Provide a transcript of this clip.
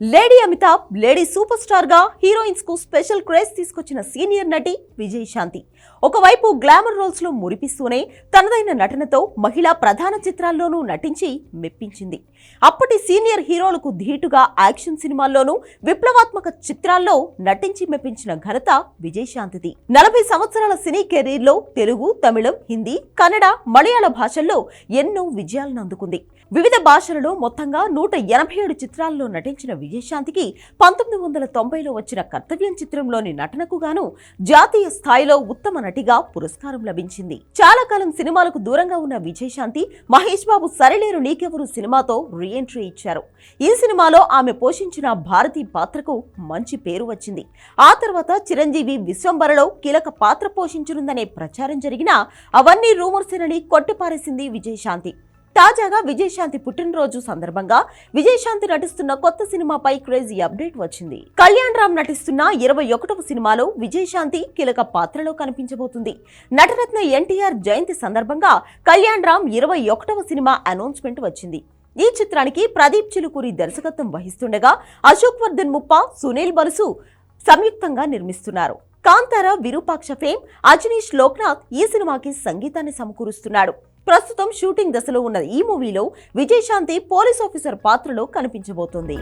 Lady Amitabh lady super స్టార్గా హీరోయిన్స్కు special craze తీసుకొచ్చిన సీనియర్ నటి విజయశాంతి ఒకవైపు గ్లామర్ రోల్స్లో మురిపిస్తూనే తనదైన నటనతో మహిళా ప్రధాన చిత్రాల్లోనూ నటించి మెప్పించింది. అప్పటి సీనియర్ హీరోలకు ధీటుగా యాక్షన్ సినిమాల్లోనూ విప్లవాత్మక చిత్రాల్లో నటించి మెప్పించిన ఘనత విజయశాంతిది నలభై సంవత్సరాల సినీ కెరీర్లో తెలుగు తమిళం హిందీ కన్నడ మలయాళ భాషల్లో ఎన్నో విజయాలను అందుకుంది. వివిధ భాషలలో మొత్తంగా నూట ఎనభై ఏడు చిత్రాల్లో నటించిన విజయశాంతికి పంతొమ్మిది వందల తొంభైలో వచ్చిన కర్తవ్యం చిత్రంలోని నటనకు గాను జాతీయ స్థాయిలో ఉత్తమ నటిగా పురస్కారం లభించింది. చాలా కాలం సినిమాలకు దూరంగా ఉన్న విజయశాంతి మహేష్ బాబు సరిలేరు నీకెవరు సినిమాతో రీఎంట్రీ ఇచ్చారు. ఈ సినిమాలో ఆమె పోషించిన భారతి పాత్రకు మంచి పేరు వచ్చింది. ఆ తర్వాత చిరంజీవి విశ్వంబరలో కీలక పాత్ర పోషించనుందనే ప్రచారం జరిగినా అవన్నీ రూమర్సేనని కొట్టిపారేసింది విజయశాంతి. తాజాగా విజయశాంతి పుట్టినరోజు సందర్భంగా విజయశాంతి నటిస్తున్న కొత్త సినిమాపై క్రేజీ అప్డేట్ వచ్చింది. కళ్యాణ్ రామ్ నటిస్తున్న ఇరవై ఒకటవ సినిమాలో విజయశాంతి కీలక పాత్రలో కనిపించబోతుంది. నటరత్న ఎన్టీఆర్ జయంతి సందర్భంగా కళ్యాణ్ రామ్ ఇరవై ఒకటవ సినిమా అనౌన్స్మెంట్ వచ్చింది. ఈ చిత్రానికి ప్రదీప్ చిలుకూరి దర్శకత్వం వహిస్తుండగా అశోక్ వర్ధన్ ముప్ప సునీల్ బరుసు సంయుక్తంగా నిర్మిస్తున్నారు. కాంతార విరూపాక్ష ఫేమ్ అజనీష్ లోక్నాథ్ ఈ సినిమాకి సంగీతాన్ని సమకూరుస్తున్నాడు. ప్రస్తుతం షూటింగ్ దశలో ఉన్న ఈ మూవీలో విజయశాంతి పోలీస్ ఆఫీసర్ పాత్రలో కనిపించబోతోంది.